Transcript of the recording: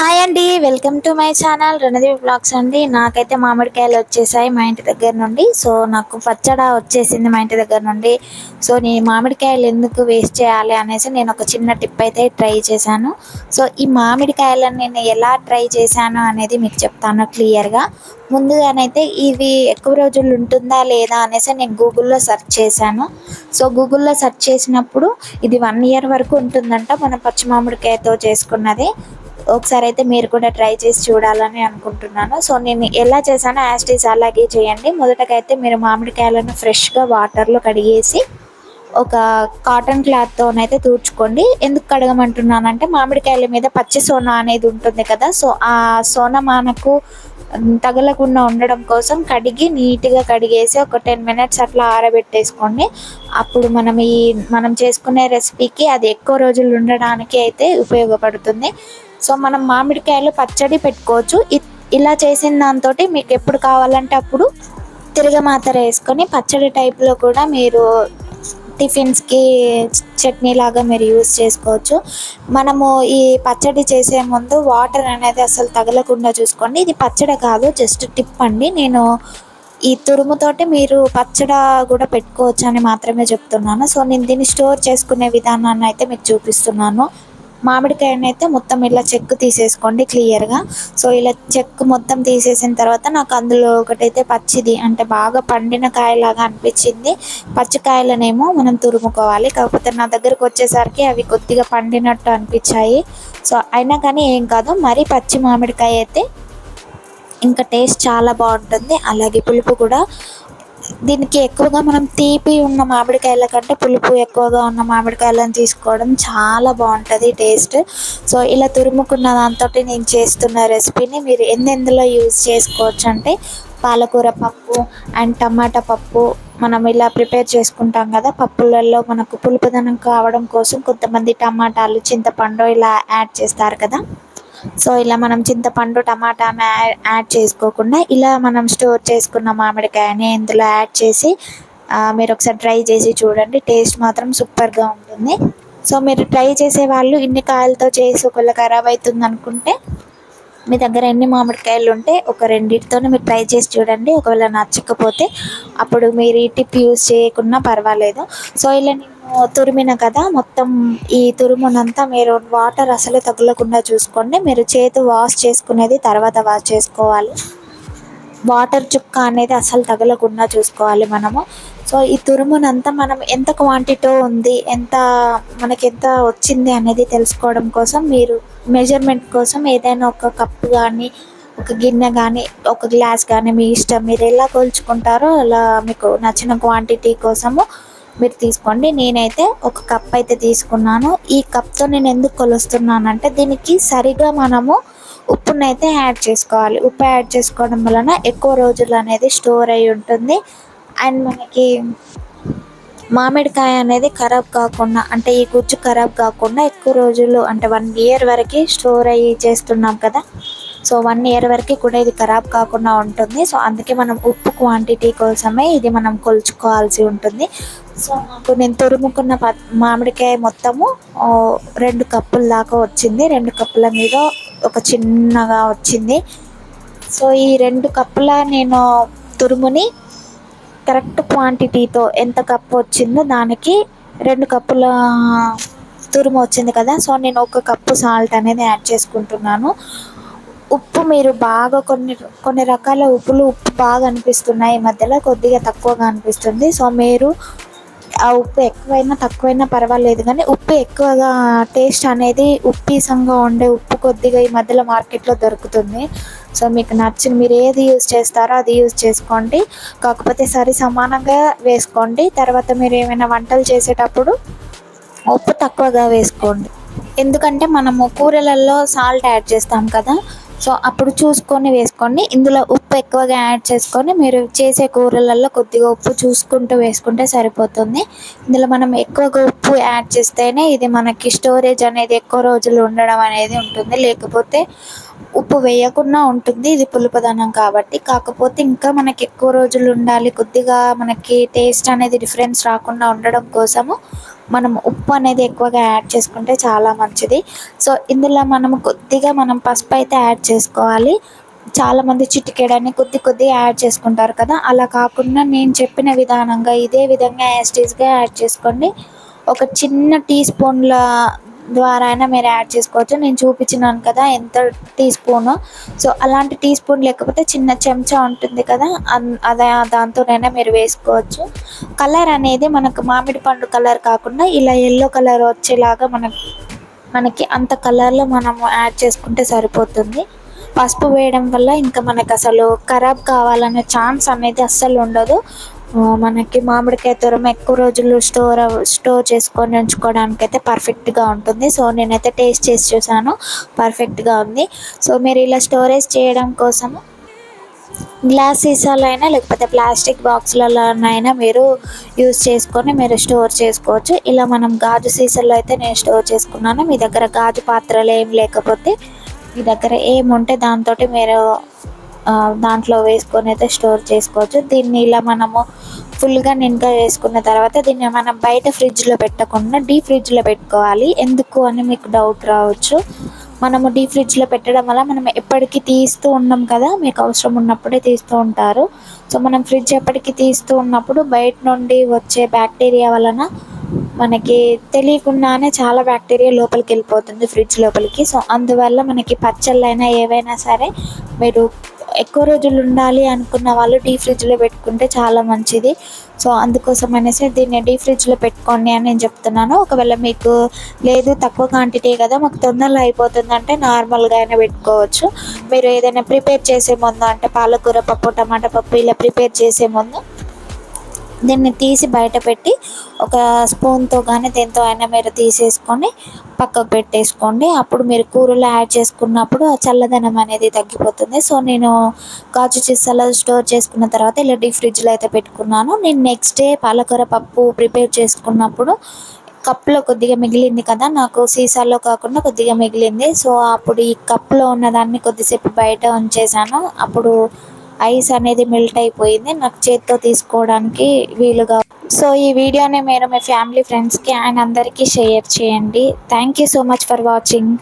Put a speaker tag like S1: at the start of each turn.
S1: Hi అండి welcome to my channel Ranadeep blogs అండి. నాకైతే మామిడికాయలు వచ్చేసాయి మా ఇంటి దగ్గర నుండి. సో నాకు పచ్చడ వచ్చేసింది మా ఇంటి దగ్గర నుండి. సో నేను మామిడికాయలు ఎందుకు వేస్ట్ చేయాలి అనేసి నేను ఒక చిన్న టిప్ అయితే ట్రై చేశాను. సో ఈ మామిడికాయలను నేను ఎలా ట్రై చేశాను అనేది మీకు చెప్తాను క్లియర్గా. ముందుగానైతే ఇవి ఎక్కువ రోజులు ఉంటుందా లేదా అనేసి నేను గూగుల్లో సెర్చ్ చేశాను. సో గూగుల్లో సెర్చ్ చేసినప్పుడు ఇది వన్ ఇయర్ వరకు ఉంటుందంట మన పచ్చి మామిడికాయతో చేసుకున్నది. ఒకసారి అయితే మీరు కూడా ట్రై చేసి చూడాలని అనుకుంటున్నాను. సో నేను ఎలా చేశానో యాస్టీస్ అలాగే చేయండి. మొదటగా అయితే మీరు మామిడికాయలను ఫ్రెష్గా వాటర్లో కడిగేసి ఒక కాటన్ క్లాత్తోనైతే తూడ్చుకోండి. ఎందుకు కడగమంటున్నానంటే మామిడికాయల మీద పచ్చి సోనా అనేది ఉంటుంది కదా సో ఆ సోనా మనకు తగలకుండా ఉండడం కోసం కడిగి నీట్గా కడిగేసి ఒక టెన్ మినిట్స్ అట్లా ఆరబెట్టేసుకోండి. అప్పుడు మనం ఈ మనం చేసుకునే రెసిపీకి అది ఎక్కువ రోజులు ఉండడానికి అయితే ఉపయోగపడుతుంది. సో మనం మామిడికాయలు పచ్చడి పెట్టుకోవచ్చు. ఇలా చేసిన దాంతో మీకు ఎప్పుడు కావాలంటే అప్పుడు తిరగమాతర వేసుకొని పచ్చడి టైప్లో కూడా మీరు టిఫిన్స్కి చట్నీ లాగా మీరు యూస్ చేసుకోవచ్చు. మనము ఈ పచ్చడి చేసే ముందు వాటర్ అనేది అసలు తగలకుండా చూసుకోండి. ఇది పచ్చడి కాదు జస్ట్ టిప్ అండి. నేను ఈ తురుముతోటి మీరు పచ్చడి కూడా పెట్టుకోవచ్చు అని మాత్రమే చెప్తున్నాను. సో నేను దీన్ని స్టోర్ చేసుకునే విధానాన్ని అయితే మీకు చూపిస్తున్నాను. మామిడికాయని అయితే మొత్తం ఇలా చెక్కు తీసేసుకోండి క్లియర్గా. సో ఇలా చెక్కు మొత్తం తీసేసిన తర్వాత నాకు అందులో ఒకటైతే పచ్చిది అంటే బాగా పండిన కాయలాగా అనిపించింది. పచ్చికాయలనేమో మనం తురుముకోవాలి. కాకపోతే నా దగ్గరకు వచ్చేసరికి అవి కొద్దిగా పండినట్టు అనిపించాయి. సో అయినా కానీ ఏం కాదు మరీ పచ్చి మామిడికాయ అయితే ఇంకా టేస్ట్ చాలా బాగుంటుంది. అలాగే పులుపు కూడా దీనికి ఎక్కువగా మనం తీపి ఉన్న మామిడికాయల కంటే పులుపు ఎక్కువగా ఉన్న మామిడికాయలను తీసుకోవడం చాలా బాగుంటుంది టేస్ట్ సో ఇలా తురుముకున్న దాంతో నేను చేస్తున్న రెసిపీని మీరు ఎందెందులో యూజ్ చేసుకోవచ్చు అంటే పాలకూర పప్పు అండ్ టమాటా పప్పు మనం ఇలా ప్రిపేర్ చేసుకుంటాం కదా పప్పులలో మనకు పులుపుదనం కావడం కోసం కొంతమంది టమాటాలు చింతపండు ఇలా యాడ్ చేస్తారు కదా. సో ఇలా మనం చింతపండు టమాటా యాడ్ చేసుకోకుండా ఇలా మనం స్టోర్ చేసుకున్న మామిడికాయని ఇందులో యాడ్ చేసి మీరు ఒకసారి ట్రై చేసి చూడండి. టేస్ట్ మాత్రం సూపర్గా ఉంటుంది. సో మీరు ట్రై చేసే వాళ్ళు ఇన్ని కాయలతో చేసి ఒకవేళ ఖరాబ్ అవుతుంది అనుకుంటే మీ దగ్గర ఎన్ని మామిడికాయలు ఉంటే ఒక రెండింటితోనే మీరు ట్రై చేసి చూడండి. ఒకవేళ నచ్చకపోతే అప్పుడు మీరు ఈ టిప్ యూజ్ చేయకున్నా పర్వాలేదు. సో ఇలా నేను తురిమిన కదా మొత్తం ఈ తురుమునంతా మీరు వాటర్ అసలు తగలకుండా చూసుకోండి. మీరు చేతి వాష్ చేసుకునేది తర్వాత వాష్ చేసుకోవాలి. వాటర్ చుక్క అనేది అసలు తగలకుండా చూసుకోవాలి మనము. సో ఈ తురుమునంతా మనం ఎంత క్వాంటిటీ ఉంది ఎంత మనకి ఎంత వచ్చింది అనేది తెలుసుకోవడం కోసం మీరు మెజర్మెంట్ కోసం ఏదైనా ఒక కప్పు కానీ ఒక గిన్నె కానీ ఒక గ్లాస్ కానీ మీ ఇష్టం మీరు ఎలా కొలుచుకుంటారో అలా మీకు నచ్చిన క్వాంటిటీ కోసము మీరు తీసుకోండి. నేనైతే ఒక కప్ అయితే తీసుకున్నాను. ఈ కప్తో నేను ఎందుకు కొలుస్తున్నానంటే దీనికి సరిగా మనము ఉప్పునైతే యాడ్ చేసుకోవాలి. ఉప్పు యాడ్ చేసుకోవడం వలన ఎక్కువ రోజులు అనేది స్టోర్ అయి ఉంటుంది. అండ్ మనకి మామిడికాయ అనేది ఖరాబ్ కాకుండా అంటే ఈ గుజ్జు ఖరాబ్ కాకుండా ఎక్కువ రోజులు అంటే వన్ ఇయర్ వరకు స్టోర్ అయ్యి చేస్తున్నాం కదా. సో వన్ ఇయర్ వరకు కూడా ఇది ఖరాబ్ కాకుండా ఉంటుంది. సో అందుకే మనం ఉప్పు క్వాంటిటీ కోసమే ఇది మనం కొలుచుకోవాల్సి ఉంటుంది. సో నాకు నేను తురుముకున్న మామిడికాయ మొత్తము రెండు కప్పుల దాకా వచ్చింది. రెండు కప్పుల మీద ఒక చిన్నగా వచ్చింది. సో ఈ రెండు కప్పుల నేను తురుముని కరెక్ట్ క్వాంటిటీతో ఎంత కప్పు వచ్చిందో దానికి రెండు కప్పుల తురుము వచ్చింది కదా సో నేను ఒక కప్పు సాల్ట్ అనేది యాడ్ చేసుకుంటున్నాను. ఉప్పు మీరు బాగా కొన్ని కొన్ని రకాల ఉప్పులు ఉప్పు బాగా అనిపిస్తున్నాయి ఈ మధ్యలో కొద్దిగా తక్కువగా అనిపిస్తుంది. సో మీరు ఆ ఉప్పు ఎక్కువైనా తక్కువైనా పర్వాలేదు కానీ ఉప్పు ఎక్కువగా టేస్ట్ అనేది ఉప్పీసంగా ఉండే ఉప్పు కొద్దిగా ఈ మధ్యలో మార్కెట్లో దొరుకుతుంది. సో మీకు నచ్చిన మీరు ఏది యూజ్ చేస్తారో అది యూజ్ చేసుకోండి. కాకపోతే సరి సమానంగా వేసుకోండి. తర్వాత మీరు ఏమైనా వంటలు చేసేటప్పుడు ఉప్పు తక్కువగా వేసుకోండి. ఎందుకంటే మనము కూరలలో సాల్ట్ యాడ్ చేస్తాం కదా. సో అప్పుడు చూసుకొని వేసుకోండి. ఇందులో ఉప్పు ఎక్కువగా యాడ్ చేసుకొని మీరు చేసే కూరలలో కొద్దిగా ఉప్పు చూసుకుంటూ వేసుకుంటే సరిపోతుంది. ఇందులో మనం ఎక్కువగా ఉప్పు యాడ్ చేస్తేనే ఇది మనకి స్టోరేజ్ అనేది ఎక్కువ రోజులు ఉండడం అనేది ఉంటుంది. లేకపోతే ఉప్పు వేయకుండా ఉంటుంది. ఇది పులుపదనం కాబట్టి. కాకపోతే ఇంకా మనకి ఎక్కువ రోజులు ఉండాలి. కొద్దిగా మనకి టేస్ట్ అనేది డిఫరెన్స్ రాకుండా ఉండడం కోసము మనం ఉప్పు అనేది ఎక్కువగా యాడ్ చేసుకుంటే చాలా మంచిది. సో ఇందులో మనం కొద్దిగా మనం పసుపు అయితే యాడ్ చేసుకోవాలి. చాలామంది చిటికెడని కొద్ది కొద్దిగా యాడ్ చేసుకుంటారు కదా. అలా కాకుండా నేను చెప్పిన విధానంగా ఇదే విధంగా యాస్టీస్గా యాడ్ చేసుకోండి. ఒక చిన్న టీ స్పూన్ల ద్వారా అయినా మీరు యాడ్ చేసుకోవచ్చు. నేను చూపించినాను కదా ఎంత టీ స్పూను. సో అలాంటి టీ స్పూన్ లేకపోతే చిన్న చెంచా ఉంటుంది కదా అదే దాంతోనైనా మీరు వేసుకోవచ్చు. కలర్ అనేది మనకు మామిడి పండు కలర్ కాకుండా ఇలా ఎల్లో కలర్ వచ్చేలాగా మనకు మనకి అంత కలర్లో మనము యాడ్ చేసుకుంటే సరిపోతుంది. పసుపు వేయడం వల్ల ఇంకా మనకు అసలు ఖరాబ్ కావాలనే ఛాన్స్ అనేది అస్సలు ఉండదు. మనకి మామిడికాయ తురం ఎక్కువ రోజులు స్టోర్ స్టోర్ చేసుకొని ఉంచుకోవడానికి అయితే పర్ఫెక్ట్గా ఉంటుంది. సో నేనైతే టేస్ట్ చేసి చూసాను పర్ఫెక్ట్గా ఉంది. సో మీరు ఇలా స్టోరేజ్ చేయడం కోసం గ్లాస్ సీసాలైనా లేకపోతే ప్లాస్టిక్ బాక్స్లలోనైనా మీరు యూస్ చేసుకొని మీరు స్టోర్ చేసుకోవచ్చు. ఇలా మనం గాజు సీసాల్లో అయితే నేను స్టోర్ చేసుకున్నాను. మీ దగ్గర గాజు పాత్రలు ఏం లేకపోతే మీ దగ్గర ఏముంటే దాంతో మీరు దాంట్లో వేసుకొని అయితే స్టోర్ చేసుకోవచ్చు. దీన్ని ఇలా మనము ఫుల్గా నిండుగా వేసుకున్న తర్వాత దీన్ని మనం బయట ఫ్రిడ్జ్లో పెట్టకుండా డీప్ ఫ్రిడ్జ్లో పెట్టుకోవాలి. ఎందుకు అని మీకు డౌట్ రావచ్చు. మనము డీప్ ఫ్రిడ్జ్లో పెట్టడం వల్ల మనం ఎప్పటికీ తీస్తూ ఉన్నాం కదా మీకు అవసరం ఉన్నప్పుడే తీస్తూ ఉంటారు. సో మనం ఫ్రిడ్జ్ ఎప్పటికీ తీస్తూ ఉన్నప్పుడు బయట నుండి వచ్చే బ్యాక్టీరియా వలన మనకి తెలియకుండానే చాలా బ్యాక్టీరియా లోపలికి వెళ్ళిపోతుంది ఫ్రిడ్జ్ లోపలికి. సో అందువల్ల మనకి పచ్చళ్ళైనా ఏవైనా సరే మీరు ఎక్కువ రోజులు ఉండాలి అనుకున్న వాళ్ళు డీ ఫ్రిడ్జ్లో పెట్టుకుంటే చాలా మంచిది. సో అందుకోసం అనేసి దీన్ని డీ ఫ్రిడ్జ్లో పెట్టుకోండి అని నేను చెప్తున్నాను. ఒకవేళ మీకు లేదు తక్కువ క్వాంటిటీ కదా మాకు తొందరలో అయిపోతుంది అంటే నార్మల్గా అయినా పెట్టుకోవచ్చు. మీరు ఏదైనా ప్రిపేర్ చేసే ముందు అంటే పాలకూర పప్పు టమాటా పప్పు ఇలా ప్రిపేర్ చేసే ముందు దీన్ని తీసి బయట పెట్టి ఒక స్పూన్తో కానీ దేంతో అయినా మీరు తీసేసుకొని పక్కకు పెట్టేసుకోండి. అప్పుడు మీరు కూరలో యాడ్ చేసుకున్నప్పుడు ఆ చల్లదనం అనేది తగ్గిపోతుంది. సో నేను కాజు చీసాలో స్టోర్ చేసుకున్న తర్వాత ఇలా డీ ఫ్రిడ్జ్లో అయితే పెట్టుకున్నాను. నేను నెక్స్ట్ డే పాలకూర పప్పు ప్రిపేర్ చేసుకున్నప్పుడు కప్లో కొద్దిగా మిగిలింది కదా నాకు సీసాలో కాకుండా కొద్దిగా మిగిలింది. సో అప్పుడు ఈ కప్లో ఉన్నదాన్ని కొద్దిసేపు బయట ఉంచేసాను అప్పుడు ఐస్ అనేది మెల్ట్ అయిపోయింది. నాకు చేత్తో తీసుకోవడానికి వీలుగా సో ఈ వీడియోని మీరు మీ ఫ్యామిలీ ఫ్రెండ్స్కి అండ్ అందరికీ షేర్ చేయండి. Thank you so much for watching